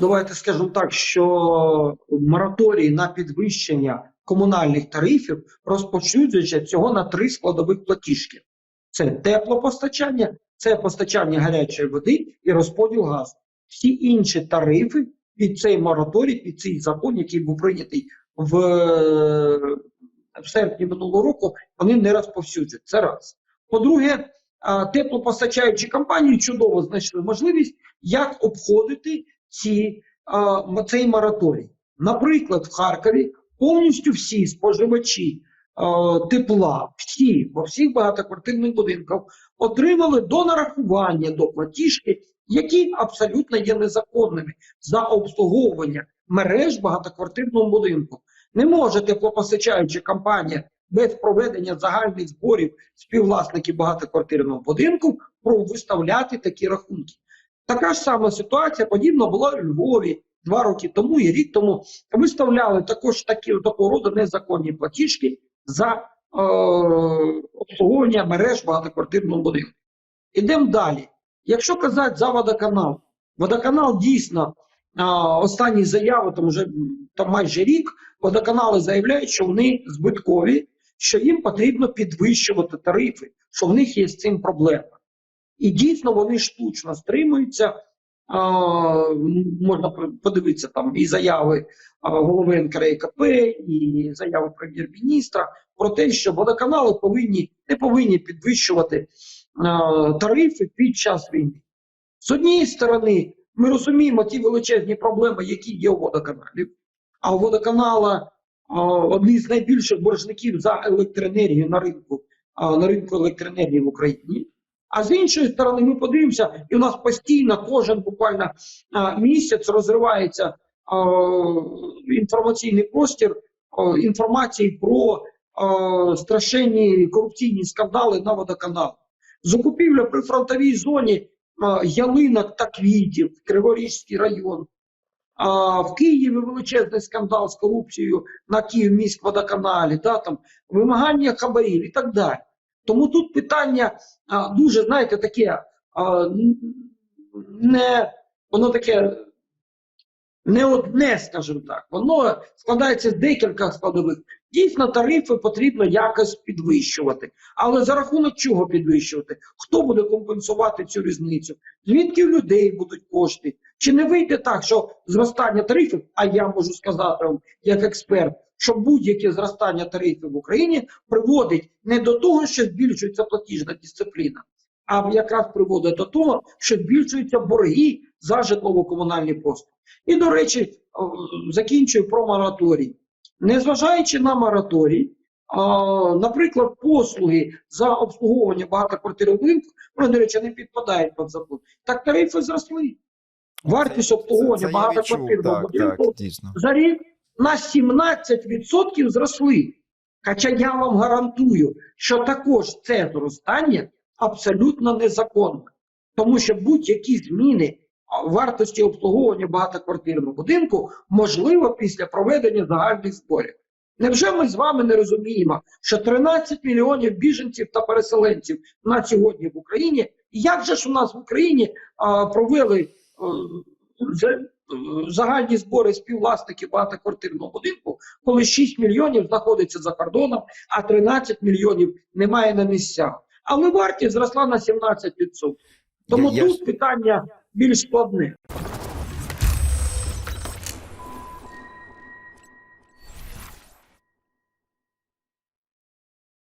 давайте скажемо так, що мораторій на підвищення комунальних тарифів розпочується всього на три складових платіжки: це теплопостачання, це постачання гарячої води і розподіл газу. Всі інші тарифи під цей мораторій, під цей закон, який був прийнятий в, в серпні минулого року, вони не розповсюджують. Це раз. По-друге, теплопостачаючі компанії чудово знайшли можливість, як обходити ці, а, цей мораторій. Наприклад, в Харкові повністю всі споживачі а, тепла, всі, во всіх багатоквартирних будинках отримали до нарахування до платіжки, які абсолютно є незаконними за обслуговування мереж багатоквартирного будинку. Не може теплопостачаюча компанія без проведення загальних зборів співвласників багатоквартирного будинку виставляти такі рахунки. Така ж сама ситуація подібна була у Львові два роки тому і рік тому. Виставляли також такі такого роду незаконні платіжки за е, обслуговування мереж багатоквартирного будинку. Ідемо далі. Якщо казати за водоканал, водоканал дійсно а, останні заяви, там вже там майже рік, водоканали заявляють, що вони збиткові, що їм потрібно підвищувати тарифи, що в них є з цим проблема. І дійсно вони штучно стримуються. Можна подивитися там і заяви голови НКРКП, і заяви прем'єр-міністра про те, що водоканали повинні не повинні підвищувати тарифи під час війни. З однієї сторони, ми розуміємо ті величезні проблеми, які є у водоканалів. А у водоканала одні з найбільших боржників за електроенергію на ринку, на ринку електроенергії в Україні. А з іншої сторони, ми подивимося, і у нас постійно кожен буквально місяць розривається інформаційний простір інформації про страшенні корупційні скандали на водоканал. Закупівля при фронтовій зоні ялинок та квітів, Криворізький район. А в Києві величезний скандал з корупцією на Київміськводоканалі, да, там, вимагання хабарів і так далі. Тому тут питання дуже, знаєте, таке, не, воно таке не одне, скажімо так, воно складається з декілька складових. Дійсно, тарифи потрібно якось підвищувати. Але за рахунок чого підвищувати? Хто буде компенсувати цю різницю? Звідки в людей будуть кошти? Чи не вийде так, що зростання тарифів, а я можу сказати вам як експерт, що будь-яке зростання тарифів в Україні приводить не до того, що збільшується платіжна дисципліна, а якраз приводить до того, що збільшуються борги за житлово-комунальні послуги. І, до речі, закінчую про мораторій. Незважаючи на мораторій, наприклад, послуги за обслуговування багатоквартирних будинків, вони, до речі, не підпадають під закон. Так тарифи зросли. Вартість обслуговування багатоквартирного будинку за рік на 17% зросли. Хоча я вам гарантую, що також це зростання абсолютно незаконне. Тому що будь-які зміни вартості обслуговування багатоквартирного будинку можливо після проведення загальних зборів. Невже ми з вами не розуміємо, що 13 мільйонів біженців та переселенців на сьогодні в Україні? Як же ж у нас в Україні а, провели за- загальні збори співвласників багатоквартирного будинку, коли 6 мільйонів знаходиться за кордоном, а 13 мільйонів немає на місцях. Але вартість зросла на 17%. Тому Я- тут питання більш складне.